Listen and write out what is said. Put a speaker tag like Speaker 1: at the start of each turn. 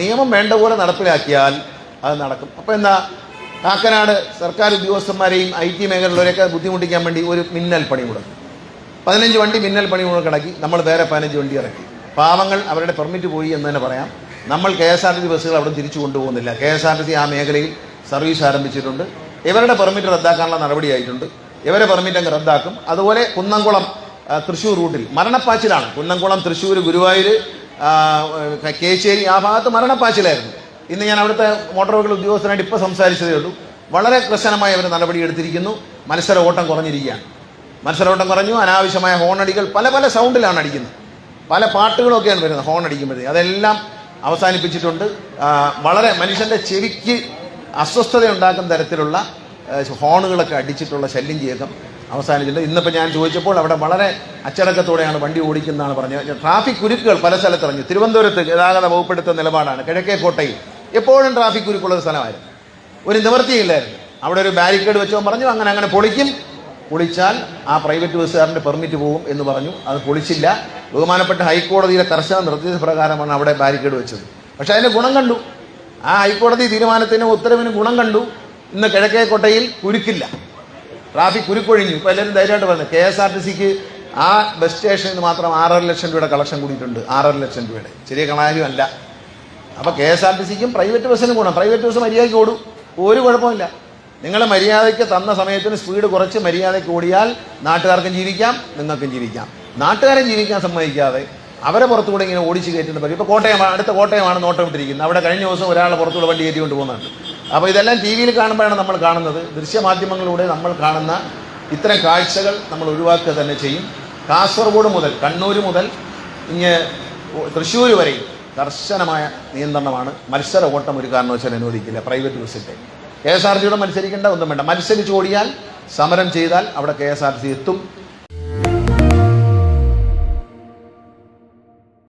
Speaker 1: നിയമം വേണ്ട പോലെ നടപ്പിലാക്കിയാൽ അത് നടക്കും. അപ്പോൾ എന്താ കാക്കനാട് സർക്കാർ ഉദ്യോഗസ്ഥന്മാരെയും ഐ ടി മേഖലയിലൊക്കെ ബുദ്ധിമുട്ടിക്കാൻ വേണ്ടി ഒരു മിന്നൽ പണി മുടക്കും. പതിനഞ്ച് വണ്ടി മിന്നൽ പണി മുടക്കിടക്കി നമ്മൾ വേറെ പതിനഞ്ച് വണ്ടി ഇറക്കി. പാവങ്ങൾ അവരുടെ പെർമിറ്റ് പോയി എന്ന് തന്നെ പറയാം. നമ്മൾ K S R T C ബസ്സുകൾ അവിടെ തിരിച്ചു കൊണ്ടുപോകുന്നില്ല. K S R T C ആ മേഖലയിൽ സർവീസ് ആരംഭിച്ചിട്ടുണ്ട്. ഇവരുടെ പെർമിറ്റ് റദ്ദാക്കാനുള്ള നടപടിയായിട്ടുണ്ട് ഇവരെ പെർമിറ്റ് അങ്ങ് റദ്ദാക്കും. അതുപോലെ കുന്നംകുളം തൃശ്ശൂർ റൂട്ടിൽ മരണപ്പാച്ചിലാണ്. കുന്നംകുളം തൃശ്ശൂർ ഗുരുവായൂർ കേച്ചേരി ആ ഭാഗത്ത് മരണപ്പാച്ചിലായിരുന്നു. ഇന്ന് ഞാൻ അവിടുത്തെ മോട്ടോർ വെഹിക്കിൾ ഉദ്യോഗസ്ഥനായിട്ട് ഇപ്പോൾ സംസാരിച്ചതേ ഉള്ളൂ. വളരെ കർശനമായി അവർ നടപടിയെടുത്തിരിക്കുന്നു മത്സര ഓട്ടം കുറഞ്ഞിരിക്കുകയാണ്. മത്സര ഓട്ടം കുറഞ്ഞു. അനാവശ്യമായ ഹോണടികൾ പല പല സൗണ്ടിലാണ് അടിക്കുന്നത്. പല പാട്ടുകളൊക്കെയാണ് വരുന്നത് ഹോൺ അടിക്കുമ്പോഴേ അതെല്ലാം അവസാനിപ്പിച്ചിട്ടുണ്ട്. വളരെ മനുഷ്യന്റെ ചെവിക്ക് അസ്വസ്ഥത ഉണ്ടാക്കുന്ന തരത്തിലുള്ള ഹോണുകളൊക്കെ അടിച്ചിട്ടുള്ള ശല്യം ചെയ്യക്കം അവസാനിച്ചിട്ടുണ്ട് ഇന്നിപ്പോൾ ഞാൻ ചോദിച്ചപ്പോൾ അവിടെ വളരെ അച്ചടക്കത്തോടെയാണ് വണ്ടി ഓടിക്കുന്നതാണ് പറഞ്ഞത്. ട്രാഫിക് കുരുക്കുകൾ പല സ്ഥലത്തിറങ്ങി തിരുവനന്തപുരത്ത് ഗതാഗത വകുപ്പെടുത്ത നിലപാടാണ്. കിഴക്കേക്കോട്ടയിൽ എപ്പോഴും ട്രാഫിക് കുരുക്കുള്ള സ്ഥലമായിരുന്നു. ഒരു നിവൃത്തിയില്ലായിരുന്നു അവിടെ ഒരു ബാരിക്കേഡ് വെച്ചോ പറഞ്ഞു അങ്ങനെ അങ്ങനെ പൊളിക്കും. പൊളിച്ചാൽ ആ പ്രൈവറ്റ് ബസ്സുകാരന്റെ പെർമിറ്റ് പോകും എന്ന് പറഞ്ഞു. അത് പൊളിച്ചില്ല. ബഹുമാനപ്പെട്ട ഹൈക്കോടതിയിലെ കർശന നിർദ്ദേശപ്രകാരമാണ് അവിടെ ബാരിക്കേഡ് വെച്ചത്. പക്ഷേ അതിന് ഗുണം കണ്ടു. ആ ഹൈക്കോടതി തീരുമാനത്തിന് ഉത്തരവിന് ഗുണം കണ്ടു. ഇന്ന് കിഴക്കേക്കോട്ടയിൽ കുരുക്കില്ല. ട്രാഫിക് കുരുക്കൊഴിഞ്ഞു. ഇപ്പോൾ എല്ലാവരും ധൈര്യമായിട്ട് പറഞ്ഞു കെ എസ് ആർ ടി സിക്ക് ആ ബസ് സ്റ്റേഷനിൽ നിന്ന് മാത്രം ആറര ലക്ഷം രൂപയുടെ കളക്ഷൻ കൂടിയിട്ടുണ്ട്. ആറര ലക്ഷം രൂപയുടെ. ചെറിയ കണാരുമല്ല അപ്പോൾ കെ എസ് ആർ ടി സിക്കും പ്രൈവറ്റ് ബസ്സിനും കൂടണം പ്രൈവറ്റ് ബസ് മര്യാദയ്ക്ക് ഓടും. ഒരു കുഴപ്പമില്ല നിങ്ങൾ മര്യാദയ്ക്ക് തന്ന സമയത്തിന് സ്പീഡ് കുറച്ച് മര്യാദയ്ക്ക് ഓടിയാൽ നാട്ടുകാർക്കും ജീവിക്കാം നിങ്ങൾക്കും ജീവിക്കാം. നാട്ടുകാരെ ജീവിക്കാൻ സമ്മതിക്കാതെ അവരെ പുറത്തുകൂടെ ഇങ്ങനെ ഓടിച്ച് കയറ്റുന്ന പറ്റി ഇപ്പോൾ കോട്ടയമാണ് അടുത്ത കോട്ടയമാണ് നോട്ടം ഇട്ടിരിക്കുന്നത്. അവിടെ കഴിഞ്ഞ ദിവസം ഒരാളെ പുറത്തുകൂടെ വണ്ടി കയറ്റിക്കൊണ്ട് പോകുന്നുണ്ട്. അപ്പോൾ ഇതെല്ലാം ടി വിയിൽ കാണുമ്പോഴാണ് നമ്മൾ കാണുന്നത്. ദൃശ്യമാധ്യമങ്ങളിലൂടെ നമ്മൾ കാണുന്ന ഇത്തരം കാഴ്ചകൾ നമ്മൾ ഒഴിവാക്കുക തന്നെ ചെയ്യും. കാസർഗോഡ് മുതൽ കണ്ണൂർ മുതൽ ഇങ്ങ് തൃശ്ശൂർ വരെയും കർശനമായ നിയന്ത്രണമാണ്. മത്സര ഓട്ടം ഒരു കാരണവശാലും അനുവദിക്കില്ല. പ്രൈവറ്റ് ബസ്സിന്റെ കെ എസ് ആർ സിയുടെ മത്സരിക്കേണ്ട ഒന്നും വേണ്ട. മത്സരിച്ച് ഓടിയാൽ സമരം ചെയ്താൽ അവിടെ കെ എസ് ആർ സി എത്തും.